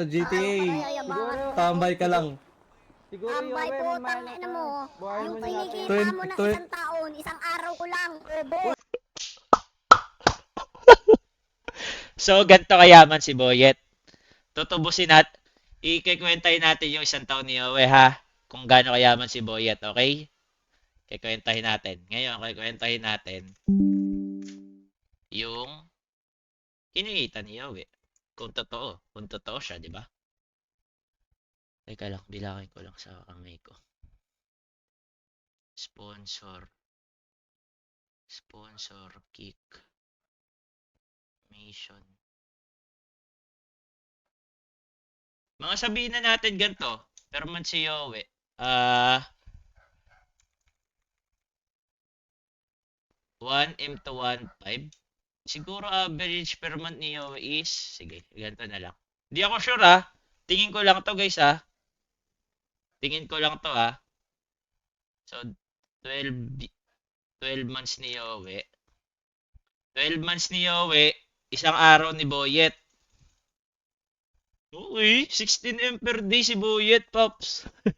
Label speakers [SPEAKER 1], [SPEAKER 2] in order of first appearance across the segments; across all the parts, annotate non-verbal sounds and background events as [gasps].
[SPEAKER 1] sa GTA. Tambay ka lang.
[SPEAKER 2] siguro
[SPEAKER 3] Tambay po,
[SPEAKER 2] na-
[SPEAKER 3] mo. Yung
[SPEAKER 2] mo na
[SPEAKER 3] kinikita mo ng isang taon, isang araw ko lang. [laughs]
[SPEAKER 4] So, ganito kayaman si Boyet. Tutubusin nat, ikikwentahin natin yung isang taon ni Yowie, ha? Kung gaano kayaman si Boyet, okay? Kikwentahin natin. Ngayon, kikwentahin natin yung kinikita ni Yowie. Kung totoo. Kung totoo siya, di ba? Teka lang, bilangin ko lang sa kamay ko. Sponsor. Sponsor kick. Mission. Mga sabihin na natin ganito. Per month si Yowie. Ah... 1M to 1.5. Siguro average per month ni Yowie is... Sige, ganito na lang. Hindi ako sure ah. Tingin ko lang to guys ah. Tingin ko lang to ah. So, 12, bi- 12 months ni Yowie. 12 months ni Yowie. Isang araw ni Boyet. Uy, 16M per day si Boyet, Pops. [laughs]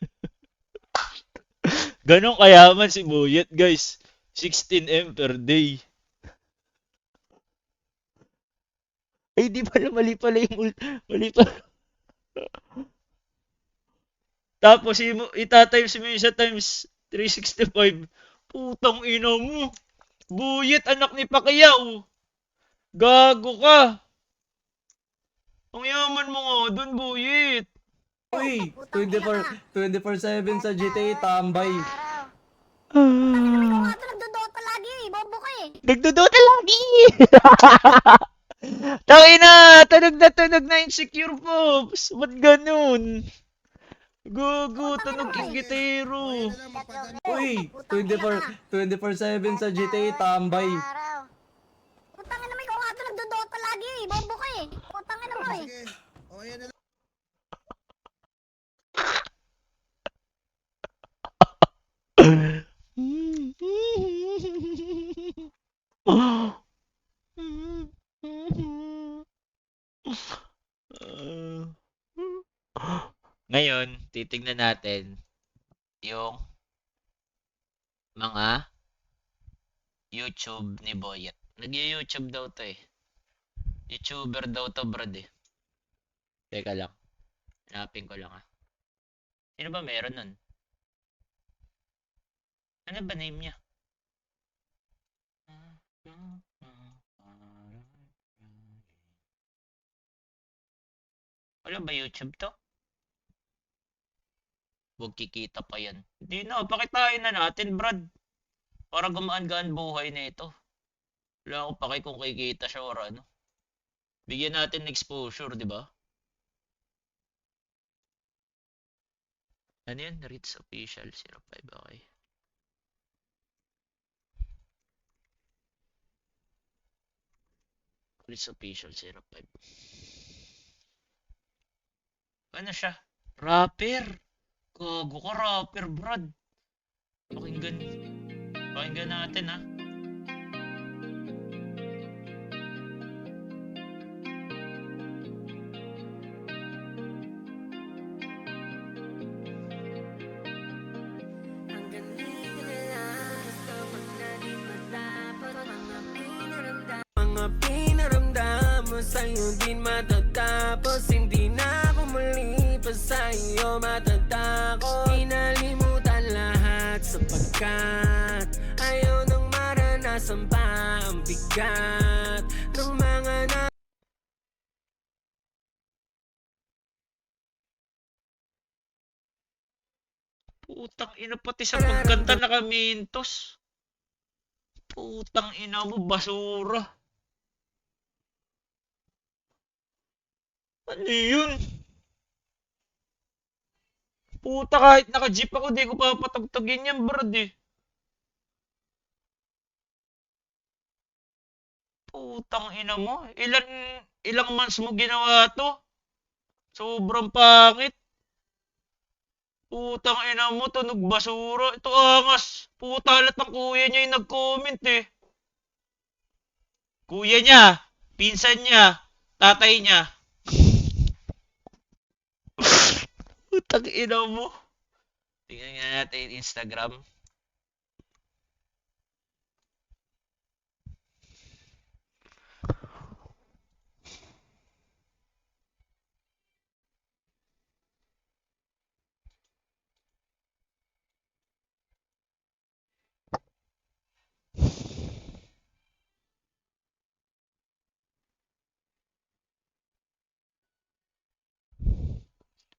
[SPEAKER 4] Ganon kayaman si Boyet, guys. 16M per day. Ay, di pala, mali pala yung ul- mali pala. Tapos, imo, itatimes mo yun sa times 365. Putang ina mo. Buyet, anak ni Pacquiao. Gago ka. Ang yaman mo nga dun, Buyet.
[SPEAKER 1] Uy, 24 24/7 sa GTA tambay.
[SPEAKER 3] Ito nagdodota lagi. Bobo ka eh.
[SPEAKER 4] Nagdodota lagi! [laughs] Tangina! Tunog na tunog na insecure pops! Ba't ganun? Gugu, tunog yung gitero.
[SPEAKER 1] Uy, 24 24/7 sa GTA tambay.
[SPEAKER 3] Araw. Putang ina mo, ikaw nga ito nagdodota lagi. Bobo ka eh. Putang ina mo eh. [gasps]
[SPEAKER 4] Ngayon, titingnan natin yung mga YouTube ni Boyet. Nag-YouTube daw to eh. YouTuber daw to, brad eh. Teka lang. Hanapin ko lang ah. Sino ba meron nun? Ano ba name niya? Wala ba YouTube to? Huwag kikita pa yan. Hindi na, pakitain na natin, Brad. Para gumaan-gaan buhay na ito. Wala akong paki kung kikita siya or ano. Bigyan natin exposure, di ba? Ano yan? Ritz Official 05, okay. Ritz Official 05. Ano siya? Rapper! Gago ka, rapper, brad. Pakinggan. Pakinggan natin, ha.
[SPEAKER 5] Mga pinaramdam mo sa'yo din matatapos Hindi pa sa'yo matatakot Inalimutan lahat sapagkat Ayaw nang maranasan pa ang bigat Ng mga na
[SPEAKER 4] Putang ina pati sa pagkanta nakamintos. Putang ina mo, basura. Ano yun? Puta kahit naka-jeep ako, di ko papatugtugin yan, brad eh. Putang ina mo. Ilan, ilang months mo ginawa to? Sobrang pangit. Putang ina mo, tunog basura. Ito angas. Puta lahat ng kuya niya yung nag-comment eh. Kuya niya, pinsan niya, tatay niya. Tag ina mo. Tingnan nga natin Instagram.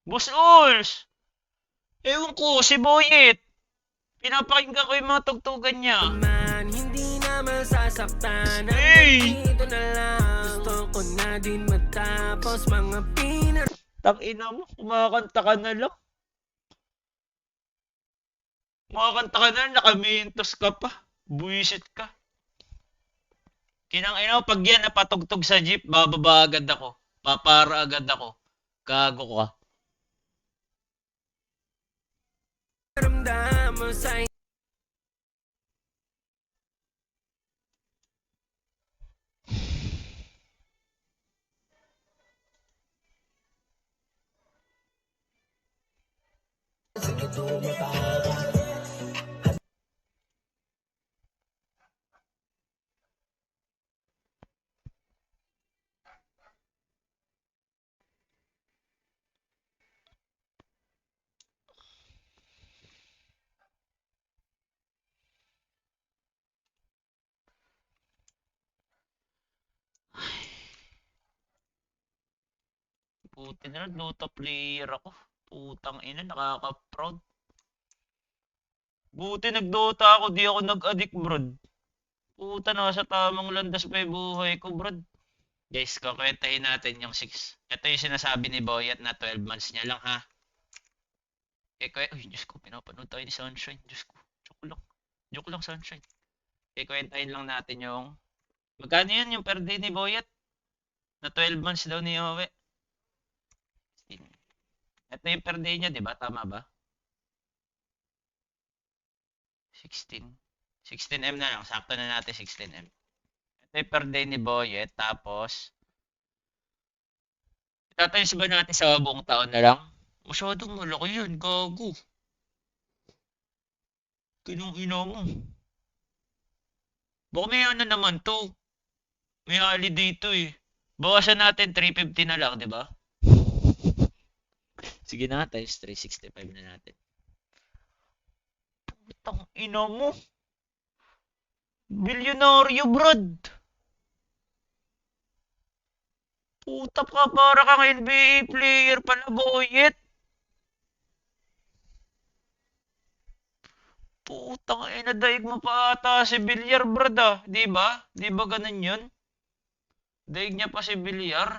[SPEAKER 4] Boss Urs! Ewan ko, si Boyet. Pinapakinggan ko yung mga tugtugan niya.
[SPEAKER 5] Man, hindi na masasaktan
[SPEAKER 4] Hey!
[SPEAKER 5] Dito na lang Gusto ko na din matapos Mga pinar
[SPEAKER 4] Tang ina mo, kumakanta ka na lang. Kumakanta ka na lang, nakamintos ka pa. Buisit ka. Kinang ina pag yan napatugtog sa jeep, bababa agad ako. Papara agad ako. Gago ka.
[SPEAKER 5] Ramdam mo sa
[SPEAKER 4] Puti na Dota player ako. Putang ina, nakaka-proud. Buti nag-Dota ako, di ako nag-addict, brod. Puta, nasa tamang landas pa buhay ko, brod. Guys, kukwentahin natin yung 6. Ito yung sinasabi ni Boyet na 12 months niya lang, ha? Eh, kaya, uy, Diyos ko, pinapanood tayo ni Sunshine. Diyos ko, joke lang. Joke lang, Sunshine. Eh, kwentahin lang natin yung... Magkano yun yung per day ni Boyet? Na 12 months daw ni Owe. 16. Ito yung per day niya, di ba? Tama ba? 16. 16M na lang. Sakto na natin 16M. Ito yung per day ni Boyet. Tapos, tatayos ba natin sa buong taon na lang? Masyadong malaki yun. Gago. Kinong ina mo. Baka may ano naman to. May holiday to eh. Bawasan natin 350 na lang, di ba? Sige na, times 365 na natin. Putang ina mo. Bilyonaryo, brad. Puta ka, para kang NBA player pala, boyet. Putang ina, daig mo pa ata si Bilyar, brad ah. Di ba? Di ba ganun yun? Daig niya pa si Bilyar.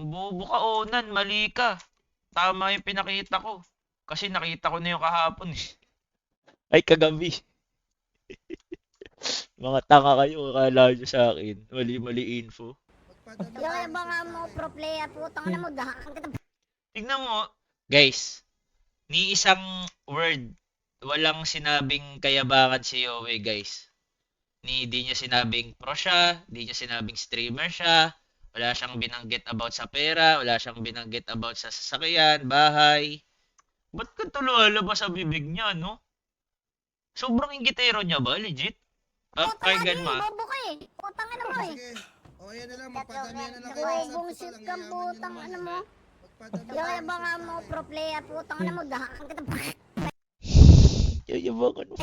[SPEAKER 4] Bobo ka, onan. Mali ka. Tama yung pinakita ko. Kasi nakita ko na yung kahapon eh. [laughs] Ay, kagabi. [laughs] Mga tanga kayo, akala nyo sa akin. Mali-mali info.
[SPEAKER 3] Yung kaya ba nga mo pro player, putang ina mo, dahakan kita.
[SPEAKER 4] Tignan mo, guys. Ni isang word, walang sinabing kayabangan si Yowie, guys. Ni di niya sinabing pro siya, di niya sinabing streamer siya, wala siyang binanggit about sa pera, wala siyang binanggit about sa sasakyan, bahay. Ba't ka lumalabas sa bibig niya, no? Sobrang inggitero niya ba? Legit? Ah, pakinggan
[SPEAKER 3] mo,
[SPEAKER 4] ah.
[SPEAKER 3] bobo ka eh. Putang ina mo eh.
[SPEAKER 6] O, yan na lang. Magpadamihan na lang kayo. sa
[SPEAKER 3] Bobong
[SPEAKER 6] puto
[SPEAKER 3] shit
[SPEAKER 6] lang,
[SPEAKER 3] ka,
[SPEAKER 6] yayaman
[SPEAKER 3] putang
[SPEAKER 6] naman.
[SPEAKER 3] mo. Yung kaya
[SPEAKER 6] na
[SPEAKER 3] ba nga mo pro player, putang ina mo, dahakan kita.
[SPEAKER 4] Yayabangan mo.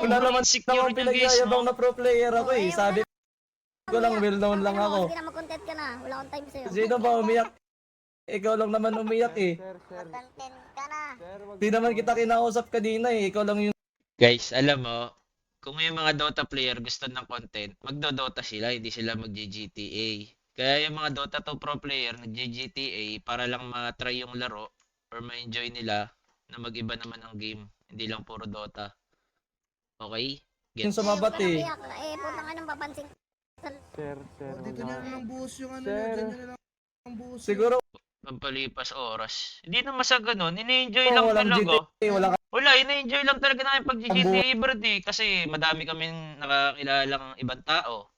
[SPEAKER 1] Wala naman naman
[SPEAKER 4] niya, guys,
[SPEAKER 1] pinagyayabang
[SPEAKER 4] no?
[SPEAKER 1] na pro player ako eh. Sabi ko lang, well known lang ako.
[SPEAKER 3] Sige na, mag-content ka na. Wala akong time sa'yo.
[SPEAKER 1] Sino ba umiyak? Ikaw lang naman umiyak eh.
[SPEAKER 2] Sir, sir,
[SPEAKER 3] Content ka na.
[SPEAKER 1] Di naman kita kinausap kanina eh. Ikaw lang yung
[SPEAKER 4] Guys, alam mo, kung yung mga Dota player gusto ng content, magdo-Dota sila, hindi sila mag-GTA. Kaya yung mga Dota 2 pro player, nag-GTA para lang ma-try yung laro or ma-enjoy nila na mag-iba naman ang game. Hindi lang puro Dota. Okay?
[SPEAKER 1] yung sumabat eh.
[SPEAKER 3] Eh, putang ina, papansin.
[SPEAKER 2] Sir, sir,
[SPEAKER 6] O, Dito
[SPEAKER 2] na.
[SPEAKER 6] na lang buhos yung ano
[SPEAKER 2] Sir.
[SPEAKER 6] nyo. Dyan na lang ang buhos.
[SPEAKER 1] Siguro
[SPEAKER 4] Pampalipas oras. Hindi naman sa ganun. Ini-enjoy
[SPEAKER 1] oh,
[SPEAKER 4] lang
[SPEAKER 1] walang
[SPEAKER 4] talaga.
[SPEAKER 1] GTA, wala ka.
[SPEAKER 4] Wala, ini-enjoy lang talaga namin pag GTA brad eh. Kasi madami kaming nakakilalang ibang tao.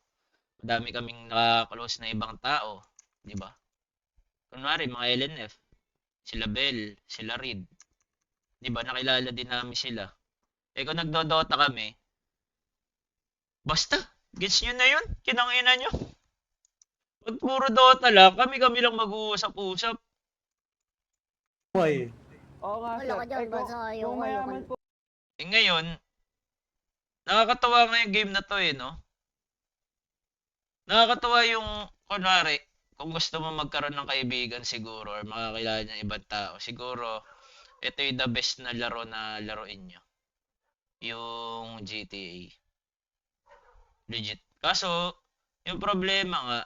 [SPEAKER 4] Madami kaming nakaklose na ibang tao. Di ba? Kunwari, mga LNF. sila Bell, sila Reed. 'Di ba? Nakilala din namin sila. Eh kung nagdodota kami, basta, gets nyo na yun? Kinangina nyo. Pag puro Dota lang, kami-kami lang mag-uusap-usap.
[SPEAKER 1] Boy.
[SPEAKER 2] Oo nga,
[SPEAKER 3] Wala
[SPEAKER 2] sir.
[SPEAKER 3] ka dyan,
[SPEAKER 2] kung-
[SPEAKER 3] basta ayaw,
[SPEAKER 2] po
[SPEAKER 4] Eh ngayon, nakakatawa nga yung game na to eh, no? Nakakatawa yung, kunwari, kung gusto mo magkaroon ng kaibigan siguro or makakilala ng ibang tao, siguro, ito yung the best na laro na laruin nyo. Yung GTA. Legit. Kaso, yung problema nga,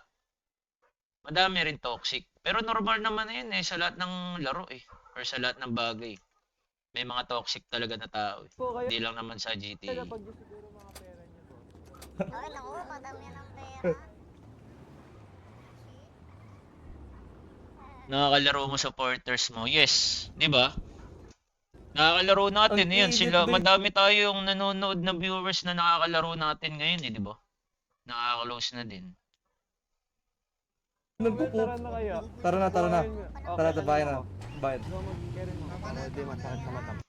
[SPEAKER 4] madami rin toxic. Pero normal naman na yun eh, sa lahat ng laro eh. Or sa lahat ng bagay. May mga toxic talaga na tao eh.
[SPEAKER 2] po kayo
[SPEAKER 4] Hindi lang naman sa GTA.
[SPEAKER 2] kapag siguro mga pera niyo po.
[SPEAKER 3] Ay, naku, padami ng pera. [laughs]
[SPEAKER 4] Nakakalaro mo supporters mo. Yes, 'di ba? Nakakalaro natin
[SPEAKER 1] Ang
[SPEAKER 4] yan
[SPEAKER 1] edit
[SPEAKER 4] sila.
[SPEAKER 1] ba-
[SPEAKER 4] Madami tayong nanonood na viewers na nakakalaro natin ngayon, eh, 'di ba? Nakaka-close na din.
[SPEAKER 1] Nagpupu.
[SPEAKER 2] Tara na kaya.
[SPEAKER 1] Tara na, tara na. Tara, tabayan na.
[SPEAKER 6] na,
[SPEAKER 2] Hindi
[SPEAKER 6] tama na.
[SPEAKER 2] masakit sa mata.